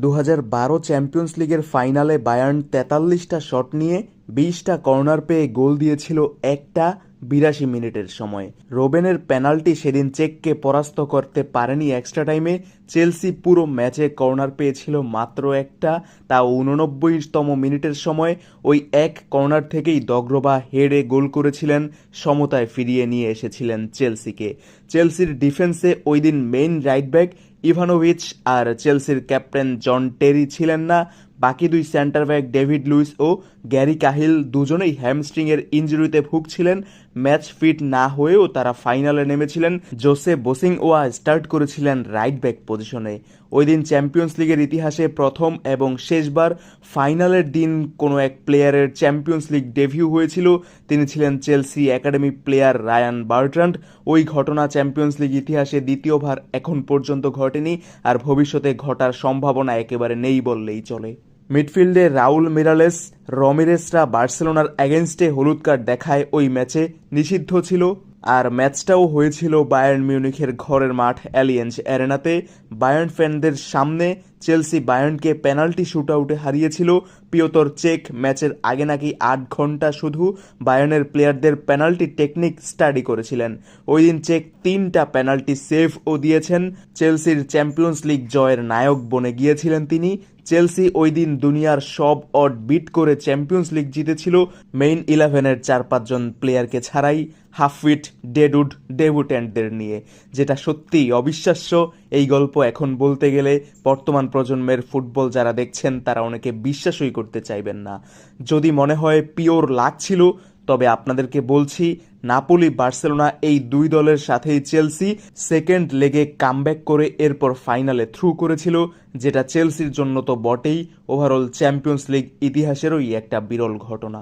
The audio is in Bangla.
দু চ্যাম্পিয়ন্স লিগের ফাইনালে বায়ার্ন তেতাল্লিশটা শট নিয়ে বিশটা কর্নার পেয়ে গোল দিয়েছিল একটা বিরাশি মিনিটের সময়। রোবেনের পেনাল্টি সেদিন চেককে পরাস্ত করতে পারেনি এক্সট্রা টাইমে চেলসি পুরো ম্যাচে কর্নার পেয়েছিল মাত্র একটা তা উননব্বইতম মিনিটের সময় ওই এক কর্নার থেকেই দগ্রবা হেডে গোল করেছিলেন, সমতায় ফিরিয়ে নিয়ে এসেছিলেন চেলসিকে। চেলসির ডিফেন্সে ওই দিন মেইন রাইট ব্যাক ইভানোভিচ আর চেলসির ক্যাপ্টেন জন টেরি ছিলেন না বাকি দুই সেন্টার ব্যাক ডেভিড লুইস ও গ্যারি কাহিল দুজনেই হ্যামস্ট্রিংয়ের ইঞ্জুরিতে ভুগছিলেন। ম্যাচ ফিট না হয়েও তারা ফাইনালে নেমেছিলেন। জোসে বোসিং ওয়া স্টার্ট করেছিলেন রাইট ব্যাক পজিশনে ওই দিন চ্যাম্পিয়ন্স লিগের ইতিহাসে প্রথম এবং শেষবার ফাইনালের দিন কোনো এক প্লেয়ারের চ্যাম্পিয়ন্স লিগ ডেভিউ হয়েছিল। তিনি ছিলেন Chelsea academy player Ryan Bertrand ওই ঘটনা চ্যাম্পিয়ন্স লিগ ইতিহাসে দ্বিতীয়বার এখন পর্যন্ত ঘটেনি। আর ভবিষ্যতে ঘটার সম্ভাবনা একেবারে নেই বললেই চলে। মিডফিল্ডে রাউল মিরালেস রমিরেসরা বার্সেলোনার অ্যাগেনস্টে হলুদ কার্ড দেখায় ওই ম্যাচে নিষিদ্ধ ছিল। আর ম্যাচটাও হয়েছিল বায়ার্ন মিউনিখের ঘরের মাঠ অ্যালিয়েন্স অ্যারেনাতে বায়ার্ন ফ্যানদের সামনে চেলসি বায়ার্নকে পেনাল্টি শুটআউটে হারিয়েছিল। পিওতর চেক ম্যাচের আগে নাকি আট ঘণ্টা শুধু বায়ার্নের প্লেয়ারদের পেনাল্টি টেকনিক স্টাডি করেছিলেন। ওই দিন চেক তিনটা পেনাল্টি সেভও দিয়েছেন। চেলসির চ্যাম্পিয়ন্স লিগ জয়ের নায়ক বনে গিয়েছিলেন তিনি। চেলসি ওই দিন দুনিয়ার সব অড বিট করে চ্যাম্পিয়ন্স লিগ জিতেছিল। মেইন ইলেভেনের চার পাঁচজন প্লেয়ারকে ছাড়াই হাফ ফিট ডেডুড ডেবুট্যান্টদের নিয়ে। যেটা সত্যিই অবিশ্বাস্য। এই গল্প এখন বলতে গেলে বর্তমান প্রজন্মের ফুটবল যারা দেখছেন, তারা অনেকে বিশ্বাসই করতে চাইবেন না। যদি মনে হয় পিওর লাক ছিল তবে আপনাদেরকে বলছি, নাপোলি বার্সেলোনা এই দুই দলের সাথেই চেলসি সেকেন্ড লেগে কামব্যাক করে এরপর ফাইনালে থ্রু করেছিল, যেটা চেলসির জন্য তো বটেই। ওভারঅল চ্যাম্পিয়ন্স লিগ ইতিহাসেরই একটা বিরল ঘটনা।